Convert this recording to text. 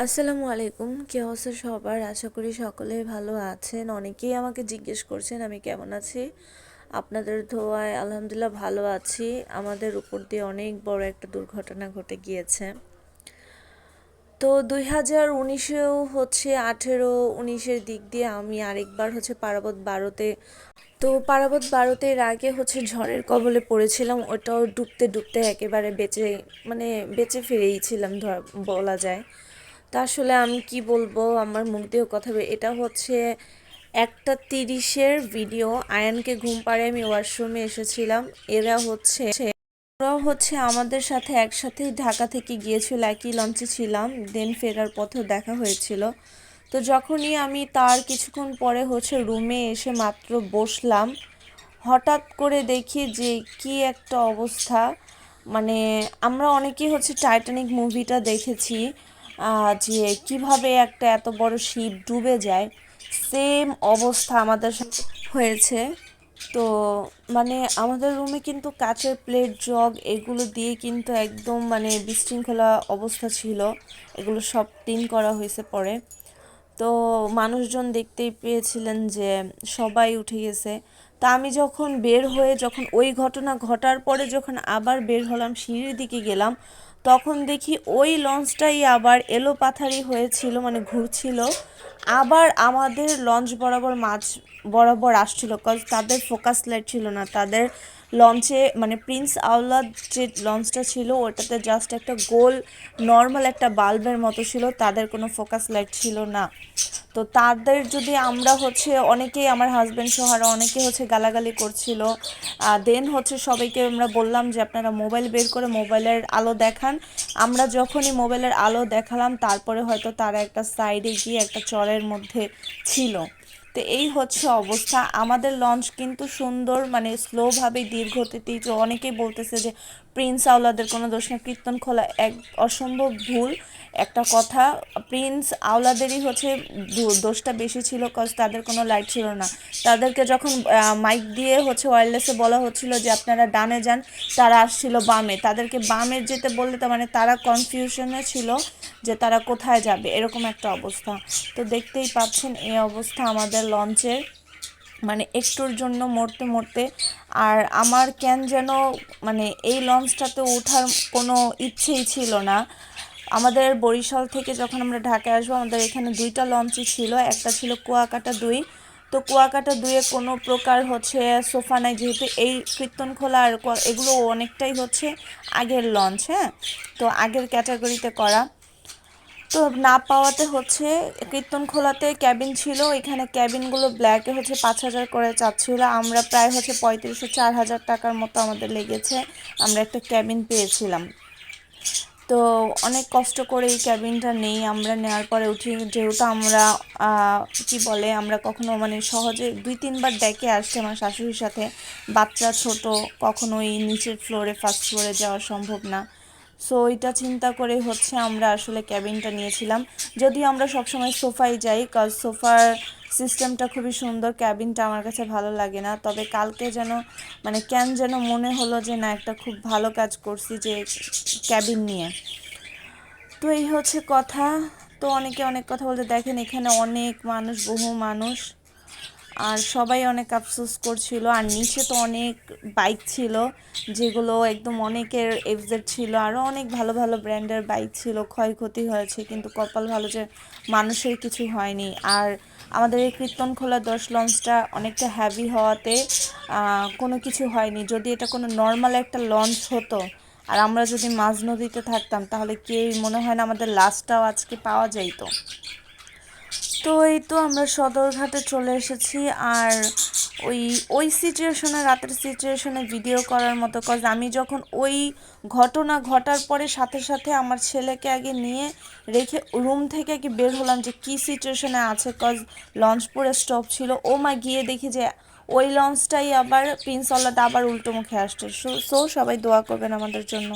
আসসালামু আলাইকুম। কি অবস্থা সবার? আশা করি সকলে ভালো আছেন। অনেকেই আমাকে জিজ্ঞেস করছেন, আমি কেমন আছি? আপনাদের ধোয়ায় আলহামদুলিল্লাহ ভালো আছি। আমাদের উপর দিয়ে অনেক বড় একটা দুর্ঘটনা ঘটে গিয়েছে। তো দুই হাজার উনিশেও হচ্ছে আঠেরো উনিশের দিক দিয়ে আমি আরেকবার হচ্ছে পারাবত বারোতে, তো পারাবত বারোতে এর আগে হচ্ছে ঝড়ের কবলে পড়েছিলাম। ওটাও ডুবতে ডুবতে একেবারে বেঁচে মানে বেঁচে ফিরেইছিলাম ধর বলা যায়। তা আসলে আমি কি বলব? আমার মুখ দিয়েও কথা এটা হচ্ছে একটা তিরিশের ভিডিও। আয়ানকে ঘুম পাড়ে আমি ওয়াশরুমে এসেছিলাম। এরা হচ্ছে, ওরাও হচ্ছে আমাদের সাথে একসাথেই ঢাকা থেকে গিয়েছিল, একই লঞ্চে ছিলাম দেন ফেরার পথেও দেখা হয়েছিল। তো যখনই আমি তার কিছুক্ষণ পরে হচ্ছে রুমে এসে মাত্র বসলাম, হঠাৎ করে দেখি যে কি একটা অবস্থা। মানে আমরা অনেকেই হচ্ছে টাইটানিক মুভিটা দেখেছি। যে কীভাবে একটা এত বড় শিপ ডুবে যায়, সেম অবস্থা আমাদের হয়েছে। তো মানে আমাদের রুমে কিন্তু কাচের প্লেট জগ এগুলো দিয়ে কিন্তু একদম মানে বিশৃঙ্খলা অবস্থা ছিল। এগুলো সব টিন করা হয়েছে পরে। তো মানুষজন দেখতেই পেয়েছিলেন যে সবাই উঠে গেছে। তা আমি যখন বের হয়ে যখন ওই ঘটনা ঘটার পরে যখন আবার বের হলাম, সিঁড়ির দিকে গেলাম তখন দেখি ওই লঞ্চটাই আবার এলোপাথারি হয়েছিল মানে ঘুরছিল। আবার আমাদের লঞ্চ বরাবর মাছ বরাবর আসছিল কজ তাদের ফোকাস লাইট ছিল না। তাদের লঞ্চে মানে প্রিন্স আওলাদ যে লঞ্চটা ছিল, ওটাতে জাস্ট একটা গোল নর্মাল একটা বাল্বের মতো ছিল, তাদের কোনো ফোকাস লাইট ছিল না। তো তাদের যদি আমরা হচ্ছে, অনেকেই আমার হাজব্যান্ড সহ আরও অনেকে হচ্ছে গালাগালি করছিল। দেন হচ্ছে সবাইকে আমরা বললাম যে, আপনারা মোবাইল বের করে মোবাইলের আলো দেখান। আমরা যখনই মোবাইলের আলো দেখালাম, তারপরে হয়তো তারা একটা সাইডে গিয়ে একটা চরের মধ্যে ছিল। তো এই হচ্ছে অবস্থা। আমাদের লঞ্চ কিন্তু সুন্দর মানে স্লোভাবে যে অনেকেই বলতেছে যে প্রিন্স আওলাদের কোনো দোষ না কীর্তন খোলা এক অসম্ভব ভুল। একটা কথা প্রিন্স আওলাদেরই হচ্ছে দোষটা বেশি ছিল কজ তাদের কোনো লাইট ছিল না। তাদেরকে যখন মাইক দিয়ে হচ্ছে ওয়্যারলেসে বলা হচ্ছিল যে আপনারা ডানে যান, তারা আসছিল বামে। তাদেরকে বামে যেতে বললে তো মানে তারা কনফিউশনে ছিল যে তারা কোথায় যাবে, এরকম একটা অবস্থা। তো দেখতেই পাচ্ছেন এই অবস্থা আমাদের লঞ্চের মানে একটুর জন্য মরতে মরতে, আর আমার কেন যেন মানে এই লঞ্চটাতে ওঠার কোনো ইচ্ছেই ছিল না। আমাদের বরিশাল থেকে যখন আমরা ঢাকায় আসব, আমাদের এখানে দুইটা লঞ্চই ছিল। একটা ছিল কুয়াকাটা দুই। তো কুয়াকাটা দুইয়ে কোনো প্রকার হচ্ছে সোফা নাই, যেহেতু এই কীর্তনখোলা আর এগুলো অনেকটাই হচ্ছে আগের লঞ্চ হ্যাঁ? তো আগের ক্যাটাগরিতে করা। তো না পাওয়াতে হচ্ছে কীর্তন খোলাতে ক্যাবিন ছিল। এখানে ক্যাবিনগুলো ব্ল্যাকে হচ্ছে পাঁচ হাজার করে চাচ্ছিল। আমরা প্রায় হচ্ছে পঁয়ত্রিশশো চার হাজার টাকার মতো আমাদের লেগেছে। আমরা একটা ক্যাবিন পেয়েছিলাম। তো অনেক কষ্ট করে এই ক্যাবিনটা নেই। আমরা নেওয়ার পরে উঠি, যেহেতু আমরা কি বলে, আমরা কখনো মানে সহজে দুই তিনবার ডেকে আসছে আমার শাশুড়ির সাথে। বাচ্চা ছোট, কখনোই নিচের ফ্লোরে ফার্স্ট ফ্লোরে যাওয়া সম্ভব না। সো এটা চিন্তা করে হচ্ছে আমরা আসলে ক্যাবিনটা নিয়েছিলাম। যদিও আমরা সবসময় সোফায় যাই কজ সোফার সিস্টেমটা খুবই সুন্দর ক্যাবিনটা আমার কাছে ভালো লাগে না। তবে কালকে যেন মানে কেন যেন মনে হলো যে, না, একটা খুব ভালো কাজ করছি যে ক্যাবিন নিয়ে। তো এই হচ্ছে কথা। তো অনেকে অনেক কথা বলতে দেখেন, এখানে অনেক মানুষ, বহু মানুষ। আর সবাই অনেক আফসোস করছিল। আর নিচে তো অনেক বাইক ছিল, যেগুলো একদম অনেকের এফজেড ছিল। আরও অনেক ভালো ভালো ব্র্যান্ডের বাইক ছিল, ক্ষয়ক্ষতি হয়েছে, কিন্তু কপাল ভালো যে মানুষের কিছু হয়নি। আর আমাদের এই কীর্তনখোলা দশ লঞ্চটা অনেকটা হ্যাভি হওয়াতে কোনো কিছু হয়নি। যদি এটা কোনো নর্মাল একটা লঞ্চ হতো, আর আমরা যদি মাঝ নদীতে থাকতাম, তাহলে কেউই মনে হয় না আমাদের লাশটাও আজকে পাওয়া যাইতো? তো এই তো আমরা সদরঘাটে চলে এসেছি আর ওই ওই সিচুয়েশনে রাতের সিচুয়েশনে ভিডিও করার মতো কজ আমি যখন ওই ঘটনা ঘটার পরে সাথে সাথে আমার ছেলেকে আগে নিয়ে রেখে রুম থেকে আগে বের হলাম যে কী সিচুয়েশনে আছে কজ লঞ্চ পুরো স্টপ ছিল। ও মা গিয়ে দেখি যে ওই লঞ্চটাই আবার প্রিন্স আবার উল্টো মুখে আসছে। সো সবাই দোয়া করবেন আমাদের জন্য।